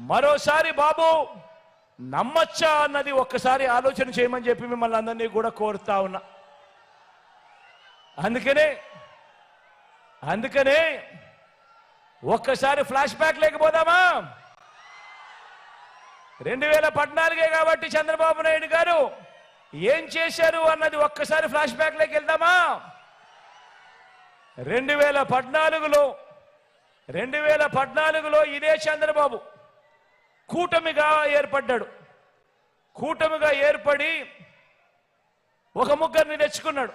మరోసారి బాబు నమ్మచ్చా అన్నది ఒక్కసారి ఆలోచన చేయమని చెప్పి మిమ్మల్ని అందరినీ కూడా కోరుతా ఉన్నా. అందుకనే అందుకనే ఒక్కసారి ఫ్లాష్ బ్యాక్ లేకపోదామా? రెండు వేల పద్నాలుగే కాబట్టి చంద్రబాబు నాయుడు గారు ఏం చేశారు అన్నది ఒక్కసారి ఫ్లాష్ బ్యాక్లోకి వెళ్దామా? రెండు వేల పద్నాలుగులో రెండు వేల పద్నాలుగులో ఇదే చంద్రబాబు. కూటమిగా ఏర్పడ్డాడు. కూటమిగా ఏర్పడి ఒక ముగ్గురిని తెచ్చుకున్నాడు.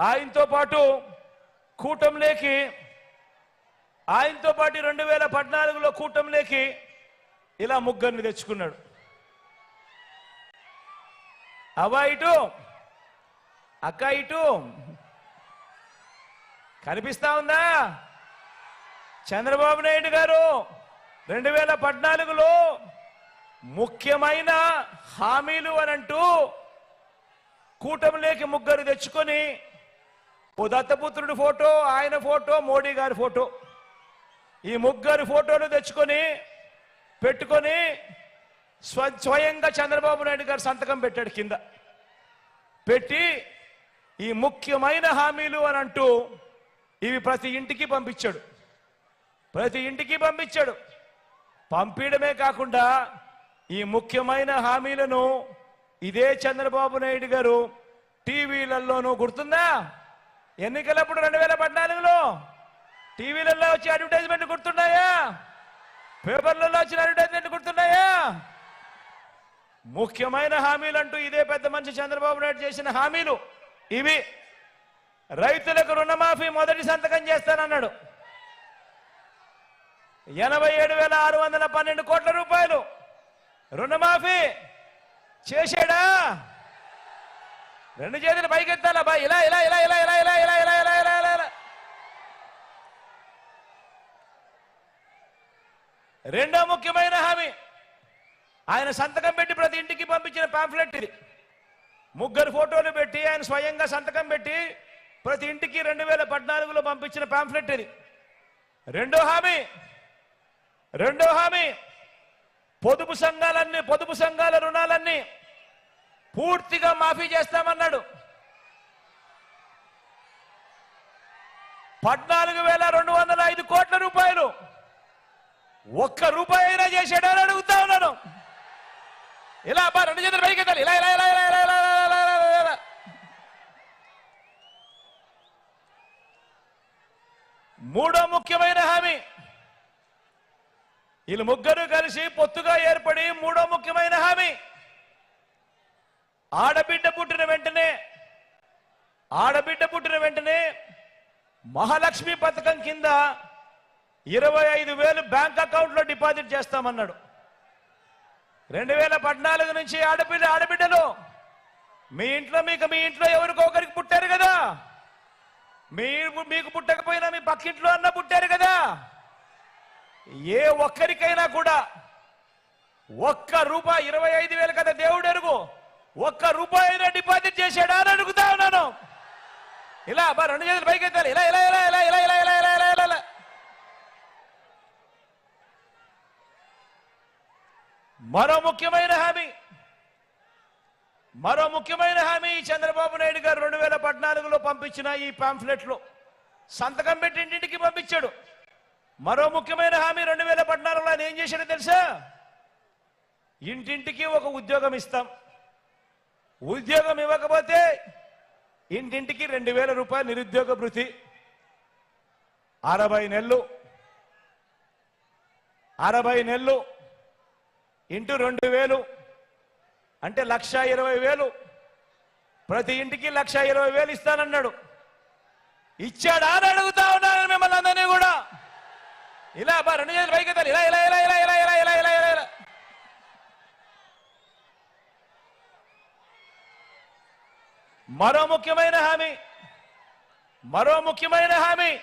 ఆయనతో పాటు కూటమిలోకి ఆయనతో పాటు రెండు వేల పద్నాలుగులో కూటమిలోకి ఇలా ముగ్గురిని తెచ్చుకున్నాడు. అవ్వ ఇటు అక్క ఇటు కనిపిస్తా ఉందా? చంద్రబాబు నాయుడు గారు రెండు వేల పద్నాలుగులో ముఖ్యమైన హామీలు అని అంటూ కూటమిలోకి ముగ్గురు తెచ్చుకొని ఓ దత్తపుత్రుడి ఫోటో ఆయన ఫోటో మోడీ గారి ఫోటో. ఈ ముగ్గురు ఫోటోలు తెచ్చుకొని పెట్టుకొని స్వ స్వయంగా చంద్రబాబు నాయుడు గారు సంతకం పెట్టాడు కింద. పెట్టి ఈ ముఖ్యమైన హామీలు అని అంటూ ఇవి ప్రతి ఇంటికి పంపించాడు. ప్రతి ఇంటికి పంపించాడు. పంపించడమే కాకుండా ఈ ముఖ్యమైన హామీలను ఇదే చంద్రబాబు నాయుడు గారు టీవీలలోనూ గుర్తుందా? ఎన్నికలప్పుడు రెండు వేల పద్నాలుగులో టీవీలలో వచ్చి అడ్వర్టైజ్మెంట్ గుర్తున్నాయా? పేపర్లలో వచ్చిన అడ్వర్టైజ్మెంట్ గుర్తున్నాయా? ముఖ్యమైన హామీలు అంటూ ఇదే పెద్ద మనిషి చంద్రబాబు నాయుడు చేసిన హామీలు ఇవి. రైతులకు రుణమాఫీ మొదటి సంతకం చేస్తానన్నాడు. ఎనభై ఏడు వేల ఆరు వందల పన్నెండు కోట్ల రూపాయలు రుణమాఫీ చేశాడా రెండు చేతులు పైకెత్తాలా బా ఇలా ఇలా ఇలా ఇలా ఇలా ఇలా ఇలా ఇలా ఇలా ఇలా ఇలా ఇలా రెండో ముఖ్యమైన హామీ ఆయన సంతకం పెట్టి ప్రతి ఇంటికి పంపించిన పాంఫ్లెట్ ఇది ముగ్గురు ఫోటోలు పెట్టి ఆయన స్వయంగా సంతకం పెట్టి ప్రతి ఇంటికి రెండు వేల పద్నాలుగులో పంపించిన పాంఫ్లెట్ ఇది రెండో హామీ రెండో హామీ పొదుపు సంఘాలన్నీ పొదుపు సంఘాల రుణాలన్నీ పూర్తిగా మాఫీ చేస్తామన్నాడు పద్నాలుగు వేల రెండు వందల ఐదు కోట్ల రూపాయలు ఒక్క రూపాయి అయినా చేసాడని అడుగుతా ఉన్నాను ఇలా అబ్బా రెండు చేతులు పైకి ఇలా ఇలా ఇలా ఇలా ఇలా ఇలా మూడో ముఖ్యమైన హామీ వీళ్ళు ముగ్గురు కలిసి పొత్తుగా ఏర్పడి మూడో ముఖ్యమైన హామీ. ఆడబిడ్డ పుట్టిన వెంటనే ఆడబిడ్డ పుట్టిన వెంటనే మహాలక్ష్మి పథకం కింద ఇరవై ఐదు వేలు బ్యాంక్ అకౌంట్లో డిపాజిట్ చేస్తామన్నాడు. రెండు వేల పద్నాలుగు నుంచి ఆడపిల్ల ఆడబిడ్డలు మీ ఇంట్లో మీకు మీ ఇంట్లో ఎవరికో ఒకరికి పుట్టారు కదా. మీరు మీకు పుట్టకపోయినా మీ పక్కింట్లో అన్న పుట్టారు కదా. ఏ ఒక్కరికైనా కూడా ఒక్క రూపాయి ఇరవై ఐదు వేలు కదా దేవుడు ఎరుగు ఒక్క రూపాయి అయినా డిపాజిట్ చేశాడా అని అడుగుతా ఉన్నాను. ఇలా బా రెండు చేతులు పైకి ఎత్తాలి. ఇలా ఇలా ఇలా ఇలా ఇలా ఇలా ఇలా ఇలా ఇలా ఇలా. ఇలా మరో ముఖ్యమైన హామీ. మరో ముఖ్యమైన హామీ చంద్రబాబు నాయుడు గారు రెండు వేల పద్నాలుగులో పంపించిన ఈ పాంఫ్లెట్లో సంతకం పెట్టి ఇంటింటికి పంపించాడు. మరో ముఖ్యమైన హామీ రెండు వేల పద్నాలుగులో ఆయన ఏం చేశాడో తెలుసా? ఇంటింటికి ఒక ఉద్యోగం ఇస్తాం. ఉద్యోగం ఇవ్వకపోతే ఇంటింటికి రెండు వేల రూపాయలు నిరుద్యోగ భృతి. అరవై నెలలు. అరవై నెలలు. ఇంటూ రెండు వేలు. అంటే లక్ష ఇరవై వేలు. ప్రతి ఇంటికి లక్ష ఇరవై వేలు ఇస్తానన్నాడు. ఇచ్చాడా అని అడుగుతా ఉన్నాను మిమ్మల్ని ఇలా బా రెండు చేతులు పైకి ఎత్తాలి. ఇలా ఇలా ఇలా ఇలా ఇలా ఇలా ఇలా ఇలా ఇలా ఇలా. మరో ముఖ్యమైన హామీ. మరో ముఖ్యమైన హామీ.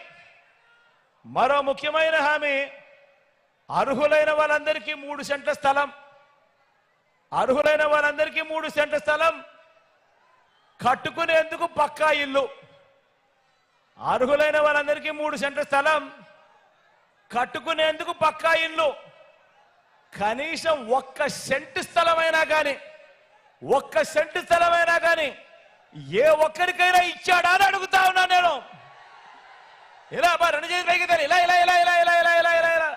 మరో ముఖ్యమైన హామీ. అర్హులైన వాళ్ళందరికీ మూడు సెంట్ల స్థలం. అర్హులైన వాళ్ళందరికీ మూడు సెంట్ల స్థలం. కట్టుకునేందుకు పక్కా ఇల్లు. అర్హులైన వాళ్ళందరికీ మూడు సెంట్ల స్థలం. కట్టుకునేందుకు పక్కా ఇల్లు. కనీసం ఒక్క సెంటు స్థలమైనా కానీ ఒక్క సెంటు స్థలమైనా కానీ ఏ ఒక్కరికైనా ఇచ్చాడా అని అడుగుతా ఉన్నాను నేను. ఇలా అబ్బా రెండు చేతి పైకి ఇలా ఇలా ఇలా ఇలా ఇలా ఇలా ఇలా ఇలా ఇలా.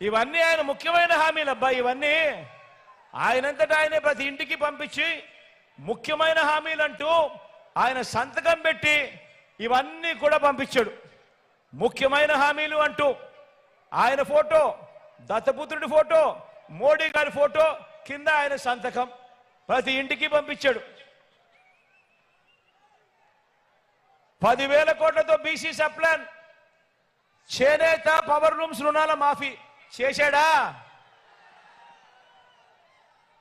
ఇవన్నీ ఆయన ముఖ్యమైన హామీలు అబ్బా ఇవన్నీ ఆయనంతటా ఆయనే ప్రతి ఇంటికి పంపించి ముఖ్యమైన హామీలు అంటూ ఆయన సంతకం పెట్టి ఇవన్నీ కూడా పంపించాడు. ముఖ్యమైన హామీలు అంటూ ఆయన ఫోటో దత్తపుత్రుడి ఫోటో మోడీ గారి ఫోటో కింద ఆయన సంతకం ప్రతి ఇంటికి పంపించాడు. పదివేల కోట్లతో బీసీ సప్లాన్ చేనేత పవర్ లూమ్స్ రుణాల మాఫీ చేశాడా?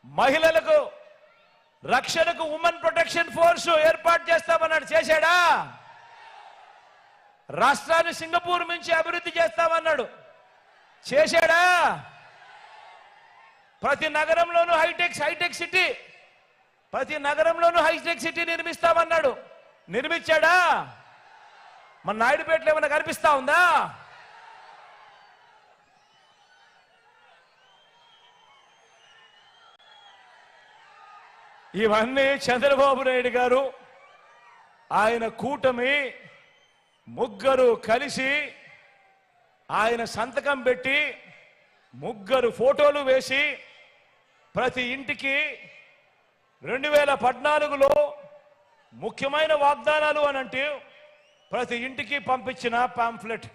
మహిళలకు రక్షణకు ఉమెన్ ప్రొటెక్షన్ ఫోర్స్ ఏర్పాటు చేస్తామన్నాడు చేశాడా? రాష్ట్రాన్ని సింగపూర్ నుంచి అభివృద్ధి చేస్తామన్నాడు. చేశాడా? ప్రతి నగరంలోనూ హైటెక్ హైటెక్ సిటీ. ప్రతి నగరంలోనూ హైటెక్ సిటీ నిర్మిస్తామన్నాడు. నిర్మించాడా? మన నాయుడుపేటలో ఏమైనా కనిపిస్తా ఉందా? ఇవన్నీ చంద్రబాబు నాయుడు గారు ఆయన కూటమి ముగ్గురు కలిసి ఆయన సంతకం పెట్టి ముగ్గురు ఫోటోలు వేసి ప్రతి ఇంటికి రెండు వేల పద్నాలుగులో ముఖ్యమైన వాగ్దానాలు అని అంటే ప్రతి ఇంటికి పంపించిన పాంఫ్లెట్